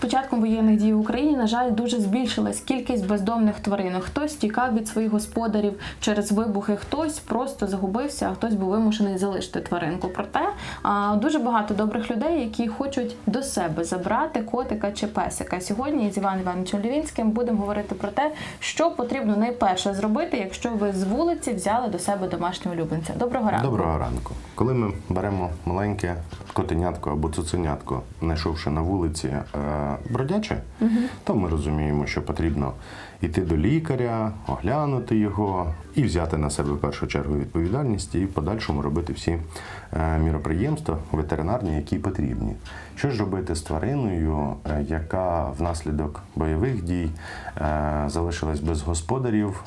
початком воєнних дій в Україні, на жаль, дуже збільшилась кількість бездомних тваринок. Хтось тікав від своїх господарів через вибухи, хтось просто загубився, а хтось був вимушений залишити тваринку. Проте дуже багато добрих людей, які хочуть до себе забрати котика чи песика. Сьогодні з Іваном Івановичем Лівінським будемо говорити про те, що потрібно найперше зробити, якщо ви з вулиці взяли до себе домашнього улюбленця. Доброго ранку. Доброго ранку. Коли ми беремо маленьке котенятко або цуценятко, знайшовши на вулиці бродяче, то ми розуміємо, що потрібно йти до лікаря, оглянути його і взяти на себе в першу чергу відповідальність і в подальшому робити всі е, міроприємства ветеринарні, які потрібні. Що ж робити з твариною, е, яка внаслідок бойових дій е, залишилась без господарів?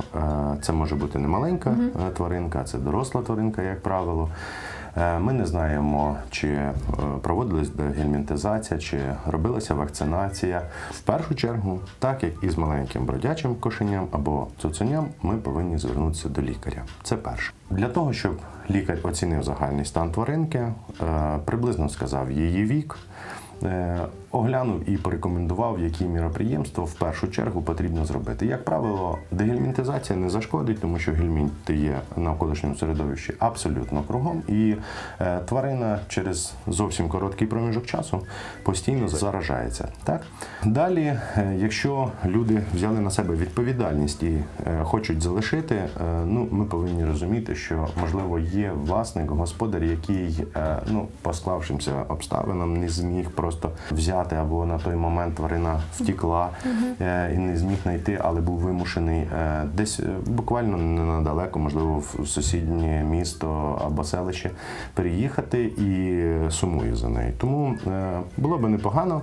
Це може бути не маленька е, тваринка, це доросла тваринка, як правило. Е, Ми не знаємо, чи е, проводилась дегельмінтизація, чи робилася вакцинація. В першу чергу, так як і з маленьким бродячим кошеням або цуценям, ми повинні звернутися до лікаря. Це перше. Для того, щоб лікар оцінив загальний стан тваринки, е, приблизно сказав її вік. Е, Оглянув і порекомендував, які міроприємства в першу чергу потрібно зробити. Як правило, дегельмінтизація не зашкодить, тому що гельмінти є в навколишньому середовищі абсолютно кругом, і е, тварина через зовсім короткий проміжок часу постійно заражається. Так далі, е, якщо люди взяли на себе відповідальність і хочуть залишити, ну ми повинні розуміти, що можливо є власник, господар, який ну по склавшимся обставинам не зміг просто взяти або на той момент тварина втікла е, і не зміг знайти, але був вимушений е, десь е, буквально недалеко, можливо, в сусіднє місто або селище переїхати і сумую за нею. Тому було би непогано.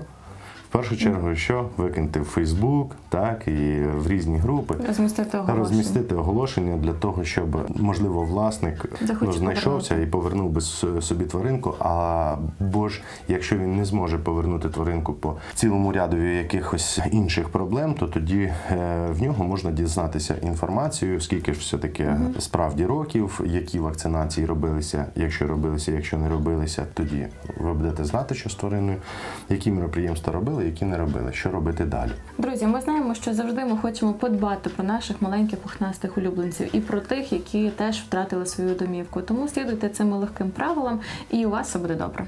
В першу чергу, що викинути в Фейсбук, так і в різні групи, Розмістити оголошення. розмістити оголошення для того, щоб можливо власник ну, знайшовся і повернув би собі тваринку. Або ж якщо він не зможе повернути тваринку по цілому рядові якихось інших проблем, то тоді е, в нього можна дізнатися інформацію, скільки ж все таки справді років, які вакцинації робилися, якщо робилися, якщо не робилися, тоді ви будете знати, що з твариною, які мероприємства робили, які не робили, що робити далі. Друзі, ми знаємо, що завжди ми хочемо подбати про наших маленьких пухнастих улюбленців і про тих, які теж втратили свою домівку. Тому слідуйте цим легким правилам, і у вас все буде добре.